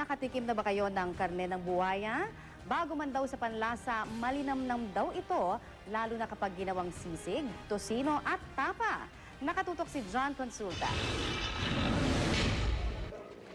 Nakatikim na ba kayo ng karne ng buwaya? Bago man daw sa panlasa, malinamnam daw ito, lalo na kapag ginawang sisig, tosino at tapa. Nakatutok si John Consulta.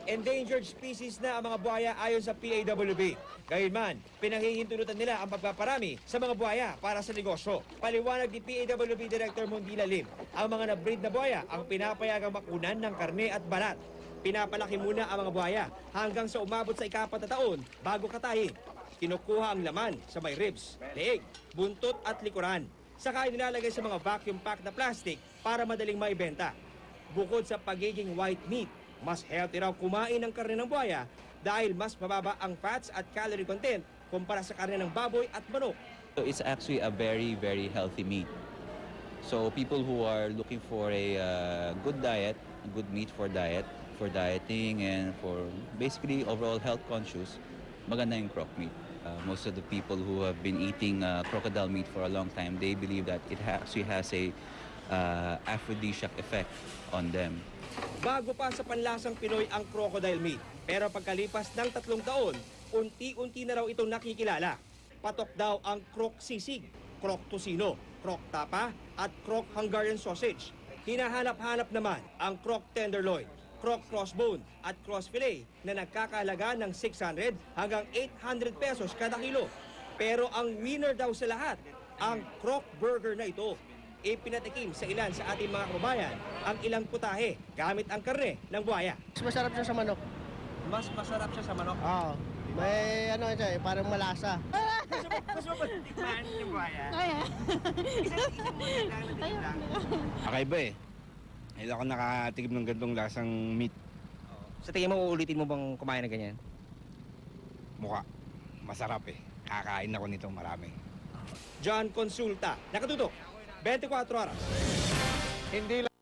Endangered species na ang mga buhaya ayon sa PAWB. Gayunman, pinanghihintulutan nila ang pagpaparami sa mga buhaya para sa negosyo. Paliwanag ni PAWB Director Mondila Lim, ang mga na-breed na buhaya ang pinapayagang makunan ng karne at balat. Pinapalaki muna ang mga buhaya hanggang sa umabot sa ikapat na taon bago katayin. Kinukuha ang laman sa may ribs, leeg, buntot at likuran. Saka nilalagay sa mga vacuum pack na plastic para madaling maibenta. Bukod sa pagiging white meat, mas healthy raw kumain ng karne ng buhaya dahil mas mababa ang fats at calorie content kumpara sa karne ng baboy at manok. So it's actually a very, very healthy meat. So people who are looking for a uh, good diet, a good meat for diet, for dieting and for basically overall health conscious, maganda yung croc meat. Uh, most of the people who have been eating uh, crocodile meat for a long time, they believe that it actually has a uh, aphrodisiac effect on them. Bago pa sa panlasang Pinoy ang crocodile meat. Pero pagkalipas ng tatlong taon, unti-unti na raw itong nakikilala. Patok daw ang croc sisig, croc tosino, croc tapa at croc Hungarian sausage. Hinahanap-hanap naman ang croc tenderloin, croc crossbone at cross fillet na nagkakalaga ng 600 hanggang 800 pesos kada kilo. Pero ang winner daw sa lahat, ang croc burger na ito ipinatikim sa ilan sa ating mga kababayan ang ilang putahe gamit ang karne ng buhaya. Mas masarap siya sa manok. Mas masarap siya sa manok. Oo. May ano siya eh, parang malasa. Mas mapatikman yung buhaya. Kaya. Kakaiba eh. Hindi ako nakatikim ng gantong lasang meat. Sa tingin mo, uulitin mo bang kumain ng ganyan? Mukha. Masarap eh. Kakain ako nito marami. John Consulta, nakatutok, 24 oras. Hindi